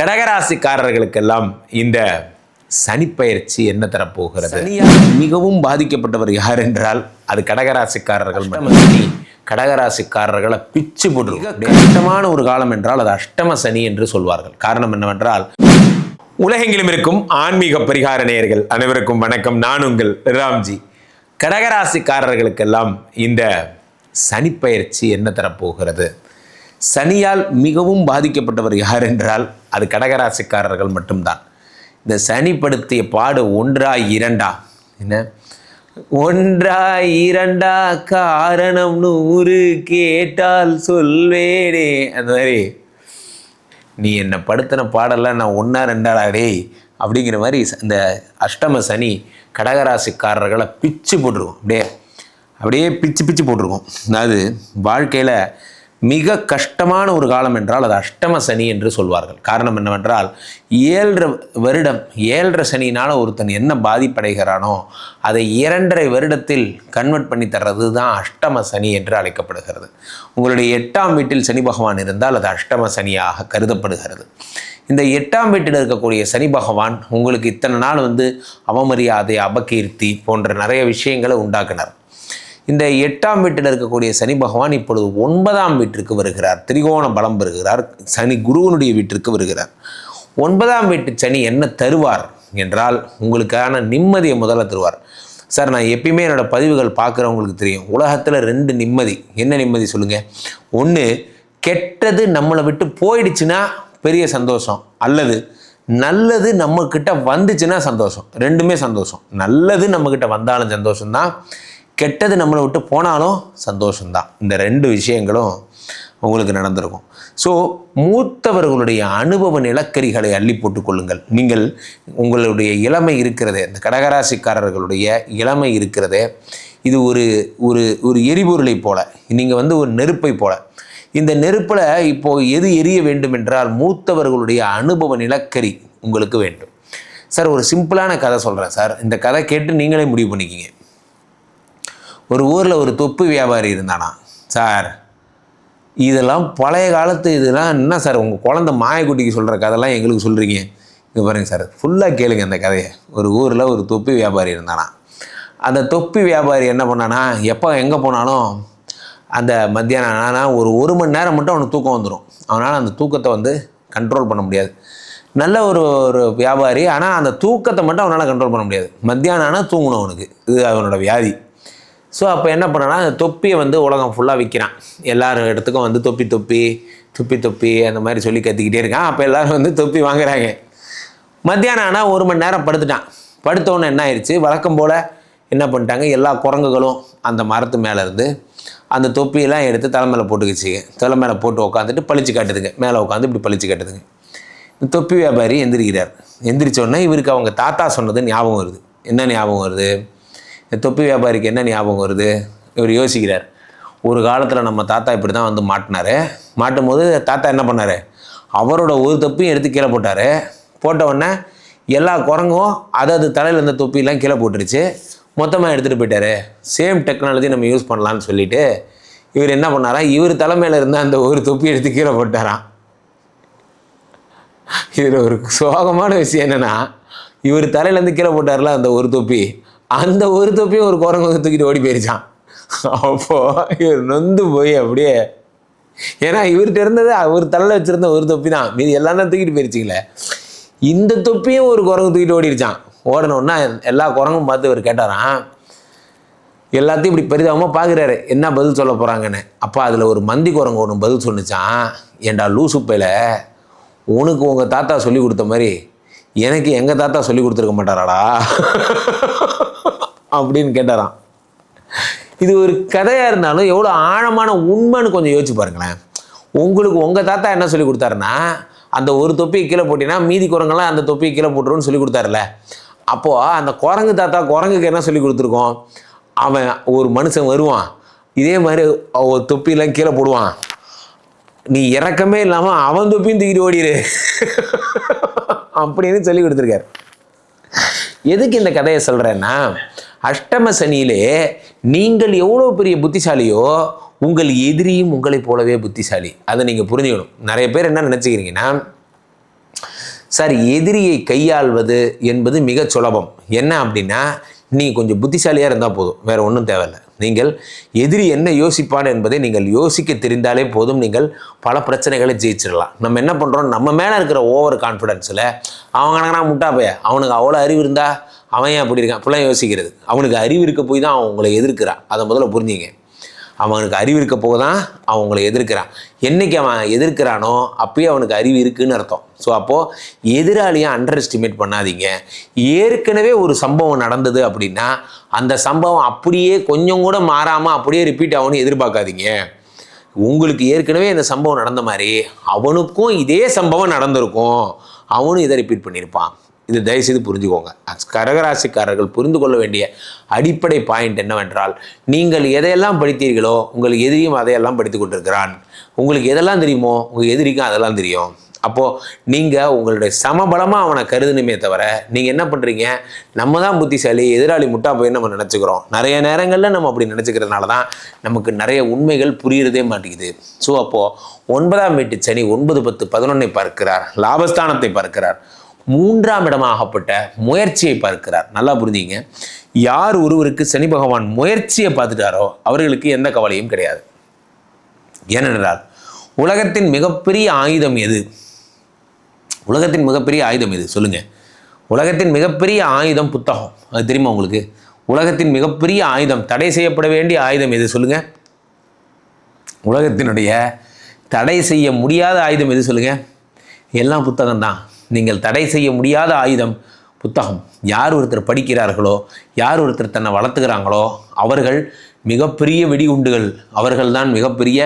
கடகராசிக்காரர்களுக்கெல்லாம் இந்த சனிப்பெயர்ச்சி என்ன தரப்போகிறது? சனியால் மிகவும் பாதிக்கப்பட்டவர் யார் என்றால் அது கடகராசிக்காரர்கள் மட்டும் கடகராசிக்காரர்களை பிச்சு போட்டு கஷ்டமான ஒரு காலம் என்றால் அது அஷ்டம சனி என்று சொல்வார்கள். காரணம் என்னவென்றால் உலகெங்கிலும் இருக்கும் ஆன்மீக பரிகார நேயர்கள் அனைவருக்கும் வணக்கம். நான் உங்கள் ராம்ஜி. கடகராசிக்காரர்களுக்கெல்லாம் இந்த சனிப்பெயர்ச்சி என்ன தரப்போகிறது? சனியால் மிகவும் பாதிக்கப்பட்டவர் யார் என்றால் அது கடகராசிக்காரர்கள் மட்டும்தான். இந்த சனிப்படுத்திய பாடு ஒன்றா இரண்டா? என்ன? ஒன்றா இரண்டா காரணம் நூறு கேட்டால் சொல்வேனே. அந்த மாதிரி நீ என்னை படுத்தின பாடெல்லாம் நான் ஒன்றா ரெண்டாடா டேய் அப்படிங்கிற மாதிரி இந்த அஷ்டம சனி கடகராசிக்காரர்களை பிச்சு போட்டிருக்கும். அப்படியே அப்படியே பிச்சு பிச்சு போட்டிருக்கும். அதாவது வாழ்க்கையில் மிக கஷ்டமான ஒரு காலம் என்றால் அது அஷ்டம சனி என்று சொல்வார்கள். காரணம் என்னவென்றால் ஏழரை வருடம் ஏழரை சனினால் ஒருத்தன் என்ன பாதிப்படைகிறானோ அதை இரண்டரை வருடத்தில் கன்வெர்ட் பண்ணி தர்றது தான் அஷ்டம சனி என்று அழைக்கப்படுகிறது. உங்களுடைய எட்டாம் வீட்டில் சனி பகவான் இருந்தால் அது அஷ்டம சனியாக கருதப்படுகிறது. இந்த எட்டாம் வீட்டில் இருக்கக்கூடிய சனி பகவான் உங்களுக்கு இத்தனை நாள் வந்து அவமரியாதை அபகீர்த்தி போன்ற நிறைய விஷயங்களை உண்டாக்கினார். இந்த எட்டாம் வீட்டில் இருக்கக்கூடிய சனி பகவான் இப்பொழுது ஒன்பதாம் வீட்டிற்கு வருகிறார். திரிகோண பலம் பெறுகிறார். சனி குருவனுடைய வீட்டிற்கு வருகிறார். ஒன்பதாம் வீட்டு சனி என்ன தருவார் என்றால் உங்களுக்கான நிம்மதியை முதல்ல தருவார். சார் நான் எப்பயுமே என்னோடய பதிவுகள் பார்க்குறவங்களுக்கு தெரியும். உலகத்தில் ரெண்டு நிம்மதி. என்ன நிம்மதி சொல்லுங்கள் ஒன்று கெட்டது நம்மளை விட்டு போயிடுச்சுன்னா பெரிய சந்தோஷம். அல்லது நல்லது நம்மக்கிட்ட வந்துச்சுன்னா சந்தோஷம். ரெண்டுமே சந்தோஷம். நல்லது நம்மக்கிட்ட வந்தாலும் சந்தோஷம்தான். கெட்டது நம்மளை விட்டு போனாலும் சந்தோஷம்தான். இந்த ரெண்டு விஷயங்களும் உங்களுக்கு நடந்திருக்கும். ஸோ மூத்தவர்களுடைய அனுபவ நிலக்கரிகளை அள்ளி போட்டுக்கொள்ளுங்கள் நீங்கள் உங்களுடைய இளமை இருக்கிறதே இந்த கடகராசிக்காரர்களுடைய இளமை இருக்கிறதே இது ஒரு ஒரு ஒரு எரிபொருளை போல நீங்கள் வந்து ஒரு நெருப்பை போல. இந்த நெருப்பில் இப்போது எது எரிய வேண்டும் என்றால் மூத்தவர்களுடைய அனுபவ நிலக்கரி உங்களுக்கு வேண்டும். சார் ஒரு சிம்பிளான கதை சொல்கிறேன் சார். இந்த கதை கேட்டு நீங்களே முடிவு பண்ணிக்கிங்க. ஒரு ஊரில் ஒரு தொப்பு வியாபாரி இருந்தானா? சார் இதெல்லாம் பழைய காலத்து இதெல்லாம் என்ன சார் உங்கள் குழந்த மாயக்குட்டிக்கு சொல்கிற கதைலாம் எங்களுக்கு சொல்கிறீங்க இங்கே பாருங்கள் சார் ஃபுல்லாக கேளுங்க அந்த கதையை. ஒரு ஊரில் ஒரு தொப்பி வியாபாரி இருந்தானா? அந்த தொப்பி வியாபாரி என்ன பண்ணானா எப்போ எங்கே போனாலும் அந்த மத்தியானம் ஆனால் ஒரு ஒரு மணி நேரம் மட்டும் அவனுக்கு தூக்கம் வந்துடும் அவனால் அந்த தூக்கத்தை வந்து கண்ட்ரோல் பண்ண முடியாது. நல்ல ஒரு ஒரு வியாபாரி ஆனால் அந்த தூக்கத்தை மட்டும் அவனால் கண்ட்ரோல் பண்ண முடியாது. மத்தியானம் ஆனால் தூங்கணும் அவனுக்கு. இது அவனோட வியாதி. ஸோ அப்போ என்ன பண்ணனா அந்த தொப்பியை வந்து உலகம் ஃபுல்லாக விற்கிறான் எல்லாரும் இடத்துக்கும் வந்து தொப்பி தொப்பி தொப்பி தொப்பி அந்த மாதிரி சொல்லி கற்றுக்கிட்டே இருக்கான். அப்போ எல்லோரும் வந்து தொப்பி வாங்குறாங்க. மத்தியானம் ஆனால் ஒரு மணி நேரம் படுத்துட்டான். படுத்தோன்னே என்ன ஆயிடுச்சு வழக்கம் போல் என்ன பண்ணிட்டாங்க? எல்லா குரங்குகளும் அந்த மரத்து மேலே இருந்து அந்த தொப்பியெல்லாம் எடுத்து தலை மேலே போட்டுக்கிச்சுங்க தலை மேலே போட்டு உட்காந்துட்டு பளிச்சு காட்டுதுங்க. மேலே உட்காந்து இப்படி பளிச்சு காட்டுதுங்க. இந்த தொப்பி வியாபாரி எந்திரிக்கிறார். எந்திரிச்சோடனே இவருக்கு அவங்க தாத்தா சொன்னது ஞாபகம் வருது. என்ன ஞாபகம் வருது? தொப்பி வியாபாரிக்கு என்ன ஞாபகம் வருது? இவர் யோசிக்கிறார். ஒரு காலத்தில் நம்ம தாத்தா இப்படி தான் வந்து மாட்டினார். மாட்டும் போது தாத்தா என்ன பண்ணார்? அவரோட ஒரு தொப்பியும் எடுத்து கீழே போட்டார். போட்ட உடனே எல்லா குரங்கும் அதாவது தலையில் இருந்த தொப்பிலாம் கீழே போட்டுருச்சு. மொத்தமாக எடுத்துகிட்டு போயிட்டார். சேம் டெக்னாலஜி நம்ம யூஸ் பண்ணலான்னு சொல்லிட்டு இவர் என்ன பண்ணாரா? இவர் தலைமையில் இருந்த அந்த ஒரு தொப்பி எடுத்து கீழே போட்டாராம். இதில் ஒரு சோகமான விஷயம் என்னென்னா இவர் தலையிலேருந்து கீழே போட்டார்ல அந்த ஒரு தொப்பி. அந்த ஒரு தொப்பியும் ஒரு குரங்கு வந்து தூக்கிட்டு ஓடி போயிருச்சான் அப்போது இவர் நொந்து போய் அப்படியே ஏன்னா இவர்கிட்ட இருந்தது அவர் தலையில் வச்சுருந்த ஒரு தொப்பி தான் மீது எல்லாம் தான் தூக்கிட்டு போயிருச்சிங்களே. இந்த தொப்பியும் ஒரு குரங்கு தூக்கிட்டு ஓடிடுச்சான் ஓடணுன்னா எல்லா குரங்கும் பார்த்து இவர் கேட்டாராம் எல்லாத்தையும் இப்படி பெரிதாகவும் பார்க்குறாரு என்ன பதில் சொல்ல போகிறாங்கன்னு அப்போ அதில் ஒரு மந்தி குரங்கு ஒன்று பதில் சொன்னிச்சான் ஏண்டா லூசுப்பையில் உனக்கு உங்கள் தாத்தா சொல்லி கொடுத்த மாதிரி எனக்கு எங்கள் தாத்தா சொல்லி கொடுத்துருக்க மாட்டாராடா? அப்படின்னு கேட்டாராம். இது ஒரு கதையாக இருந்தாலும் எவ்வளோ ஆழமான உண்மைன்னு கொஞ்சம் யோசிச்சு பாருங்களேன். உங்களுக்கு உங்கள் தாத்தா என்ன சொல்லி கொடுத்தாருன்னா அந்த ஒரு தொப்பியை கீழே போட்டிங்கன்னா மீதி குரங்கெல்லாம் அந்த தொப்பியை கீழே போட்டுருன்னு சொல்லி கொடுத்தாருல அப்போது அந்த குரங்கு தாத்தா குரங்குக்கு என்ன சொல்லி கொடுத்துருக்கோம்? அவன் ஒரு மனுஷன் வருவான். இதே மாதிரி ஒரு தொப்பிலாம் கீழே போடுவான். நீ இறக்கமே இல்லாமல் அவன் தொப்பியும் தூக்கிட்டு ஓடிடு அப்படின்னு சொல்லி கொடுத்துருக்காரு. எதுக்கு இந்த கதையை சொல்கிறேன்னா அஷ்டம சனியிலே நீங்கள் எவ்வளோ பெரிய புத்திசாலியோ உங்கள் எதிரியும் உங்களைப் போலவே புத்திசாலி. அதை நீங்கள் புரிஞ்சுக்கணும். நிறைய பேர் என்ன நினச்சிக்கிறீங்கன்னா சார் எதிரியை கையாள்வது என்பது மிக சுலபம். என்ன அப்படின்னா நீங்கள் கொஞ்சம் புத்திசாலியாக இருந்தால் போதும். வேறு ஒன்றும் தேவையில்லை. நீங்கள் எதிரி என்ன யோசிப்பான் என்பதை நீங்கள் யோசிக்க தெரிந்தாலே போதும். நீங்கள் பல பிரச்சனைகளை ஜெயிச்சிடலாம். நம்ம என்ன பண்ணுறோம் நம்ம மேலே இருக்கிற ஓவர் கான்ஃபிடென்ஸில் அவங்க முட்டா பைய அவனுக்கு அவ்வளோ அறிவு இருந்தால் அவன் ஏன் அப்படி இருக்கான்? அப்படிலாம் யோசிக்கிறது. அவனுக்கு அறிவு இருக்க போய் தான் அவன் உங்களை எதிர்க்கிறான் அதை முதல்ல புரிஞ்சிங்க. அவனுக்கு அறிவு இருக்க போக தான் அவன் உங்களை எதிர்க்கிறான் என்றைக்கு அவன் எதிர்க்கிறானோ அப்பயே அவனுக்கு அறிவு இருக்குன்னு அர்த்தம். ஸோ அப்போது எதிராளியை அண்டர் எஸ்டிமேட் பண்ணாதீங்க. ஏற்கனவே ஒரு சம்பவம் நடந்தது அப்படின்னா அந்த சம்பவம் அப்படியே கொஞ்சம் கூட மாறாமல் அப்படியே ரிப்பீட் ஆகணும்னு எதிர்பார்க்காதீங்க. உங்களுக்கு ஏற்கனவே இந்த சம்பவம் நடந்த மாதிரி அவனுக்கும் இதே சம்பவம் நடந்திருக்கும். அவனும் இதை ரிப்பீட் பண்ணியிருப்பான். இது தயவுசெய்து புரிஞ்சுக்கோங்க. கரகராசிக்காரர்கள் புரிந்து கொள்ள வேண்டிய அடிப்படை பாயிண்ட் என்னவென்றால் நீங்கள் எதையெல்லாம் படித்தீர்களோ உங்களுக்கு எதிரியும் அதையெல்லாம் படித்து கொண்டிருக்கிறான். உங்களுக்கு எதெல்லாம் தெரியுமோ உங்கள் எதிரிக்கும் அதெல்லாம் தெரியும். அப்போது நீங்கள் உங்களுடைய சமபலமாக அவனை கருதுனுமே தவிர நீங்கள் என்ன பண்ணுறீங்க நம்ம தான் புத்திசாலி எதிராளி முட்டா போய் நம்ம நினச்சிக்கிறோம். நிறைய நேரங்களில் நம்ம அப்படி நினச்சிக்கிறதுனால தான் நமக்கு நிறைய உண்மைகள் புரியறதே மாட்டேங்குது. ஸோ அப்போது ஒன்பதாம் வீட்டு சனி ஒன்பது பத்து பதினொன்னை பார்க்கிறார். லாபஸ்தானத்தை பார்க்கிறார். மூன்றாம் இடமாகப்பட்ட முயற்சியை பார்க்கிறார். நல்லா புரிஞ்சுங்க. யார் ஒருவருக்கு சனி பகவான் முயற்சியை பார்த்துட்டாரோ அவர்களுக்கு எந்த கவலையும் கிடையாது. ஏனென்றால் உலகத்தின் மிகப்பெரிய ஆயுதம் எது? உலகத்தின் மிகப்பெரிய ஆயுதம் எது? சொல்லுங்கள் உலகத்தின் மிகப்பெரிய ஆயுதம் புத்தகம். அது தெரியுமா உங்களுக்கு? உலகத்தின் மிகப்பெரிய ஆயுதம் தடை செய்யப்பட வேண்டிய ஆயுதம் எது? சொல்லுங்கள் உலகத்தினுடைய தடை செய்ய முடியாத ஆயுதம் எது? சொல்லுங்கள் எல்லாம் புத்தகம்தான். நீங்கள் தடை செய்ய முடியாத ஆயுதம் புத்தகம். யார் ஒருத்தர் படிக்கிறார்களோ யார் ஒருத்தர் தன்னை வளர்த்துக்கிறாங்களோ அவர்கள் மிகப்பெரிய வெடிகுண்டுகள். அவர்கள்தான் மிகப்பெரிய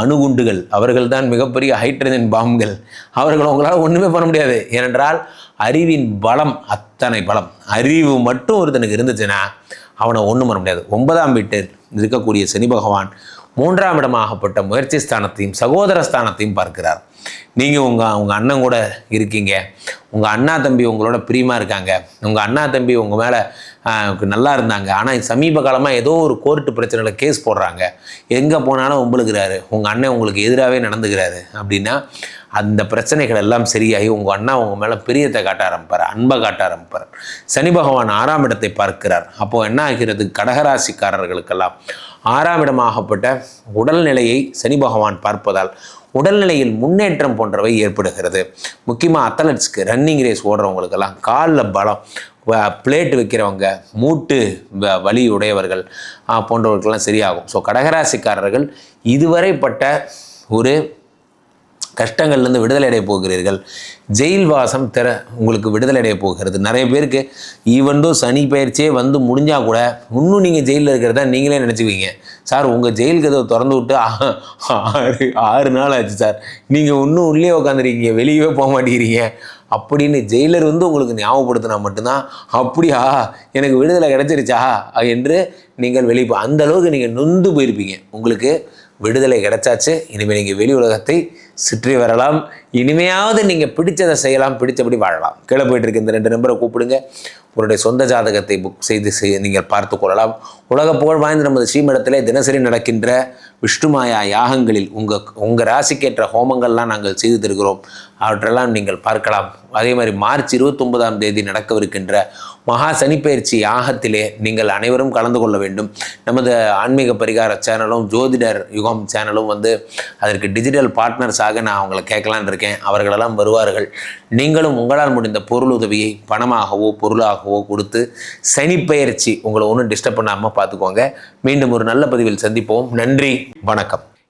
அணுகுண்டுகள். அவர்கள்தான் மிகப்பெரிய ஹைட்ரஜன் பாம்புகள் அவர்கள் உங்களால் ஒன்றுமே பண்ண முடியாது. ஏனென்றால் அறிவின் பலம் அத்தனை பலம். அறிவு மட்டும் ஒருத்தனுக்கு இருந்துச்சுன்னா அவனை ஒன்றும் பண்ண முடியாது. ஒன்பதாம் வீட்டில் இருக்கக்கூடிய சனி பகவான் மூன்றாம் இடமாகப்பட்ட முயற்சி ஸ்தானத்தையும் சகோதர ஸ்தானத்தையும் பார்க்கிறார். நீங்கள் உங்கள் உங்கள் அண்ணன் கூட இருக்கீங்க. உங்கள் அண்ணா தம்பி உங்களோட பிரியமாக இருக்காங்க. உங்கள் அண்ணா தம்பி உங்கள் மேலே நல்லா இருந்தாங்க. ஆனால் சமீப காலமாக ஏதோ ஒரு கோர்ட்டு பிரச்சனையில் கேஸ் போடுறாங்க. எங்கே போனாலும் உங்களுக்குறாரு உங்கள் அண்ணன் உங்களுக்கு எதிராகவே நடந்துக்கிறாரு அப்படின்னா அந்த பிரச்சனைகள் எல்லாம் சரியாகி உங்கள் அண்ணா உங்கள் மேலே பிரியத்தை காட்ட ஆரம்பிப்பார் அன்பை காட்ட ஆரம்பிப்பார். சனி பகவான் ஆறாம் இடத்தை பார்க்கிறார். அப்போது என்ன ஆகிறது? கடகராசிக்காரர்களுக்கெல்லாம் ஆறாம் இடமாகப்பட்ட உடல்நிலையை சனி பகவான் பார்ப்பதால் உடல்நிலையில் முன்னேற்றம் போன்றவை ஏற்படுகிறது. முக்கியமாக அத்தலட்ஸ்க்கு ரன்னிங் ரேஸ் ஓடுறவங்களுக்கெல்லாம் காலில் பலம் பிளேட் வைக்கிறவங்க மூட்டு வலி உடையவர்கள் போன்றவர்களுக்கெல்லாம் சரியாகும். ஸோ கடகராசிக்காரர்கள் இதுவரைப்பட்ட ஒரு கஷ்டங்கள்லேருந்து விடுதலை அடைய போகிறீர்கள். ஜெயில் வாசம் திற உங்களுக்கு விடுதலை அடைய போகிறது. நிறைய பேருக்கு ஈவண்டும் சனி பயிற்சியே வந்து முடிஞ்சால் கூட இன்னும் நீங்கள் ஜெயிலில் இருக்கிறதா நீங்களே நினச்சிக்குவீங்க. சார் உங்கள் ஜெயில் கதவை திறந்து விட்டு ஆறு ஆறு நாள் ஆச்சு சார். நீங்கள் இன்னும் உள்ளே உட்காந்துருக்கீங்க வெளியவே போக மாட்டேங்கிறீங்க. அப்படின்னு ஜெயிலர் வந்து உங்களுக்கு ஞாபகப்படுத்தினா மட்டும்தான் அப்படியா எனக்கு விடுதலை கிடச்சிருச்சா என்று நீங்கள் வெளியே அந்த அளவுக்கு நீங்கள் நொந்து போயிருப்பீங்க. உங்களுக்கு விடுதலை கிடைச்சாச்சு. இனிமேல் நீங்கள் வெளி உலகத்தை சுற்றி வரலாம். இனிமையாவது நீங்கள் பிடிச்சதை செய்யலாம் பிடித்தபடி வாழலாம். கீழே போயிட்டு இருக்க இந்த ரெண்டு நம்பரை கூப்பிடுங்க. உங்களுடைய சொந்த ஜாதகத்தை புக் செய்து நீங்கள் பார்த்து கொள்ளலாம். உலக புகழ் வாய்ந்த நமது ஸ்ரீமடத்திலே தினசரி நடக்கின்ற விஷ்ணுமாயா யாகங்களில் உங்கள் உங்கள் ராசிக்கேற்ற ஹோமங்கள்லாம் நாங்கள் செய்து தருகிறோம். அவற்றெல்லாம் நீங்கள் பார்க்கலாம். அதே மாதிரி மார்ச் இருபத்தொன்பதாம் தேதி நடக்கவிருக்கின்ற மகா சனிப்பயிற்சி யாகத்திலே நீங்கள் அனைவரும் கலந்து கொள்ள வேண்டும். நமது ஆன்மீக பரிகார சேனலும் ஜோதிடர் யுகம் சேனலும் வந்து அதற்கு டிஜிட்டல் பார்ட்னர்ஸாக நான் அவங்களை கேட்கலான் இருக்கேன். அவர்களெல்லாம் வருவார்கள். நீங்களும் உங்களால் முடிந்த பொருள் உதவியை பணமாகவோ பொருளாகவோ கொடுத்து சனிப்பயிற்சி உங்களை ஒன்றும் டிஸ்டர்ப் பண்ணாமல் பார்த்துக்கோங்க. மீண்டும் ஒரு நல்ல பதிவில் சந்திப்போம். நன்றி. வணக்கம்.